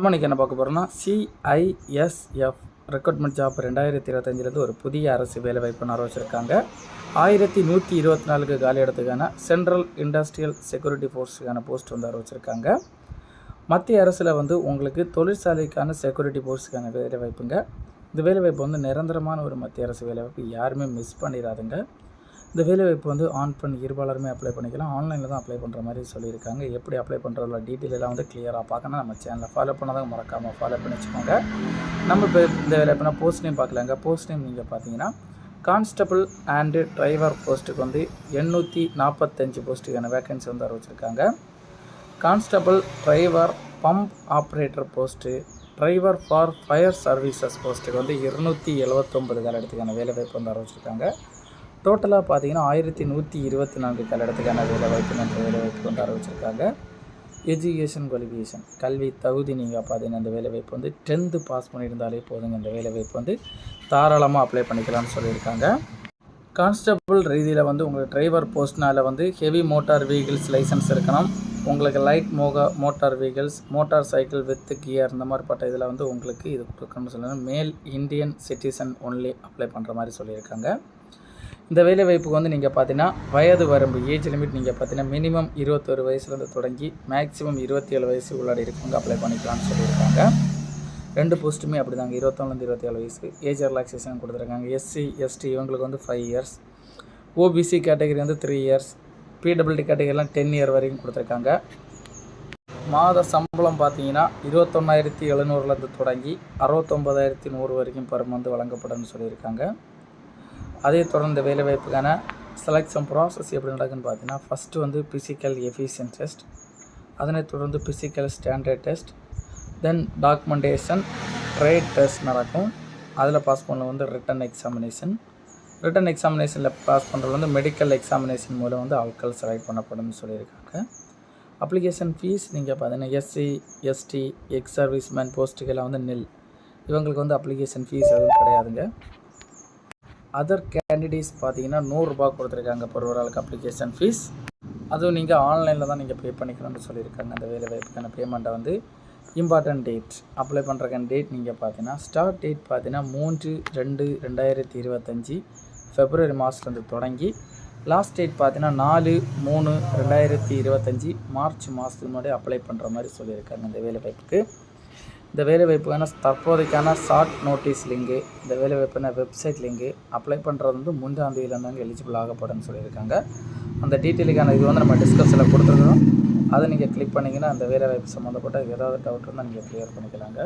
நம்ம இன்றைக்கி என்ன பார்க்க போகிறோம்னா சிஐஎஸ்எஃப் ரெக்ரூட்மெண்ட் ஜாப் ரெண்டாயிரத்தி இருபத்தஞ்சிலேருந்து ஒரு புதிய அரசு வேலைவாய்ப்பு ஆரம்பிச்சிருக்காங்க. ஆயிரத்தி நூற்றி இருபத்தி நாலுக்கு காலி இடத்துக்கான சென்ட்ரல் இண்டஸ்ட்ரியல் செக்யூரிட்டி ஃபோர்ஸுக்கான போஸ்ட் வந்து ஆரம்பிச்சிருக்காங்க. மத்திய அரசில் வந்து உங்களுக்கு தொழிற்சாலைக்கான செக்யூரிட்டி போர்ஸுக்கான வேலைவாய்ப்புங்க. இந்த வேலைவாய்ப்பு வந்து நிரந்தரமான ஒரு மத்திய அரசு வேலைவாய்ப்பு. யாருமே மிஸ் பண்ணிடாதுங்க இந்த வேலைவாய்ப்பு வந்து ஆன் பண்ணி இருபாலருமே அப்ளை பண்ணிக்கலாம். ஆன்லைனில் தான் அப்ளை பண்ணுற மாதிரி சொல்லியிருக்காங்க. எப்படி அப்ளை பண்ணுறதுல டீட்டெயில் எல்லாம் வந்து கிளியராக பார்க்கணும் நம்ம சேனலை ஃபாலோ பண்ணாதான் மறக்காமல் ஃபாலோ பண்ணி வச்சுக்கோங்க. நம்ம இப்போ இந்த வேலைவாய்ப்புனா போஸ்ட் நேம் பார்க்கலாங்க. போஸ்ட் நேம் நீங்கள் பார்த்தீங்கன்னா கான்ஸ்டபிள் அண்டு டிரைவர் போஸ்ட்டுக்கு வந்து எண்ணூற்றி நாற்பத்தஞ்சு போஸ்ட்டுக்கான வேகன்சி வந்து அறிவிச்சிருக்காங்க. Constable driver pump operator post driver for fire services போஸ்ட்டுக்கு வந்து இருநூற்றி எழுவத்தொம்பது காலத்துக்கான வேலைவாய்ப்பு வந்து அறிவிச்சிருக்காங்க. டோட்டலாக பார்த்தீங்கன்னா ஆயிரத்தி நூற்றி இருபத்தி நான்கு காலத்துக்கான வேலைவாய்ப்பு என்ற வேலைவாய்ப்பு கொண்டு ஆரம்பிச்சிருக்காங்க. எஜுகேஷன் குவாலிஃபிகேஷன் கல்வி தகுதி நீங்கள் பார்த்தீங்கன்னா இந்த வேலைவாய்ப்பு வந்து டென்த்து பாஸ் பண்ணியிருந்தாலே போதுங்க. இந்த வேலைவாய்ப்பு வந்து தாராளமாக அப்ளை பண்ணிக்கலாம்னு சொல்லியிருக்காங்க. கான்ஸ்டபிள் ரீதியில் வந்து உங்களுக்கு டிரைவர் போஸ்ட்னால் வந்து ஹெவி மோட்டார் வெஹிக்கிள்ஸ் லைசன்ஸ் இருக்கணும். உங்களுக்கு light Moga motor vehicles motorcycle with gear இந்த மாதிரிப்பட்ட இதில் வந்து உங்களுக்கு இது கொடுக்கணும்னு சொல்லணும். மேல் இந்தியன் சிட்டிசன் ஒன்லி அப்ளை பண்ணுற மாதிரி சொல்லியிருக்காங்க. இந்த வேலைவாய்ப்புக்கு வந்து நீங்கள் பார்த்தீங்கன்னா வயது வரம்பு ஏஜ் லிமிட் நீங்கள் பார்த்தீங்கன்னா மினிமம் இருபத்தொரு வயசுலேருந்து தொடங்கி மேக்ஸிமம் இருபத்தி ஏழு வயசு உள்ளாடி இருக்கவங்க அப்ளை பண்ணிக்கலாம்னு சொல்லியிருக்காங்க. ரெண்டு போஸ்ட்டுமே அப்படி தாங்க இருபத்தொன்னுலேருந்து இருபத்தி ஏழு வயசு. ஏஜ் ரிலாக்ஸேஷன் கொடுத்துருக்காங்க. எஸ்சி எஸ்டி இவங்களுக்கு வந்து ஃபைவ் இயர்ஸ் ஓபிசி கேட்டகரி வந்து த்ரீ இயர்ஸ் பிடபிள்டி கேட்டகரிலாம் டென் இயர் வரைக்கும் கொடுத்துருக்காங்க. மாத சம்பளம் பார்த்தீங்கன்னா இருபத்தொன்னாயிரத்தி எழுநூறுலேருந்து தொடங்கி அறுபத்தொம்பதாயிரத்தி நூறு வரைக்கும் பெரும் மந்த் வழங்கப்படும்னு சொல்லியிருக்காங்க. அதே தொடர்ந்து வேலைவாய்ப்புக்கான செலெக்ஷன் ப்ராசஸ் எப்படி நடக்குன்னு பார்த்தீங்கன்னா ஃபஸ்ட்டு வந்து ஃபிசிக்கல் எஃபிஷியன் டெஸ்ட் அதனைத் தொடர்ந்து physical standard test then documentation trade test நடக்கும். அதில் பாஸ் பண்ண வந்து ரிட்டன் எக்ஸாமினேஷன் ரிட்டன் எக்ஸாமினேஷனில் பாஸ் பண்ணுறது வந்து மெடிக்கல் எக்ஸாமினேஷன் மூலம் வந்து ஆட்கள் செலக்ட் பண்ணப்படும்னு சொல்லியிருக்காங்க. அப்ளிகேஷன் ஃபீஸ் நீங்கள் பார்த்தீங்கன்னா எஸ்சி எஸ்டி எக்ஸ் சர்வீஸ்மேன் போஸ்ட்டுக்கெல்லாம் வந்து நில் இவங்களுக்கு வந்து அப்ளிகேஷன் ஃபீஸ் எதுவும் கிடையாதுங்க. அதர் கேண்டிடேட்ஸ் பார்த்தீங்கன்னா நூறுரூபா கொடுத்துருக்காங்க per ஒரு ஆளுக்கு அப்ளிகேஷன் ஃபீஸ் அதுவும் நீங்கள் ஆன்லைனில் தான் நீங்கள் பே பண்ணிக்கணும்னு சொல்லியிருக்காங்க. அந்த வேலை வாய்ப்புக்கான பேமெண்ட்டை வந்து இம்பார்ட்டன்ட் டேட் அப்ளை பண்ணுறக்கான டேட் நீங்கள் பார்த்தீங்கன்னா ஸ்டார்ட் டேட் பார்த்தீங்கன்னா மூன்று ரெண்டு ரெண்டாயிரத்தி இருபத்தஞ்சி ஃபெப்ரவரி மாதத்துலேருந்து தொடங்கி லாஸ்ட் டேட் பார்த்தீங்கன்னா நாலு மூணு ரெண்டாயிரத்தி இருபத்தஞ்சி மார்ச் மாதத்துக்கு முன்னாடி அப்ளை பண்ணுற மாதிரி சொல்லியிருக்காங்க இந்த வேலை வாய்ப்புக்கு. இந்த வேலைவாய்ப்புக்கான தற்போதைக்கான ஷார்ட் நோட்டீஸ் லிங்கு இந்த வேலைவாய்ப்புக்கான வெப்சைட் லிங்கு அப்ளை பண்ணுறது வந்து மூன்றாம் தேதியில் எலிஜிபிள் ஆகப்படும்னு சொல்லியிருக்காங்க. அந்த டீட்டெயிலுக்கான இது வந்து நம்ம டிஸ்கஸில் கொடுத்துருக்கோம் அதை நீங்கள் கிளிக் பண்ணிங்கன்னா அந்த வேலைவாய்ப்பு சம்மந்தப்பட்ட ஏதாவது டவுட் இருந்தால் நீங்கள் கிளியர் பண்ணிக்கலாங்க.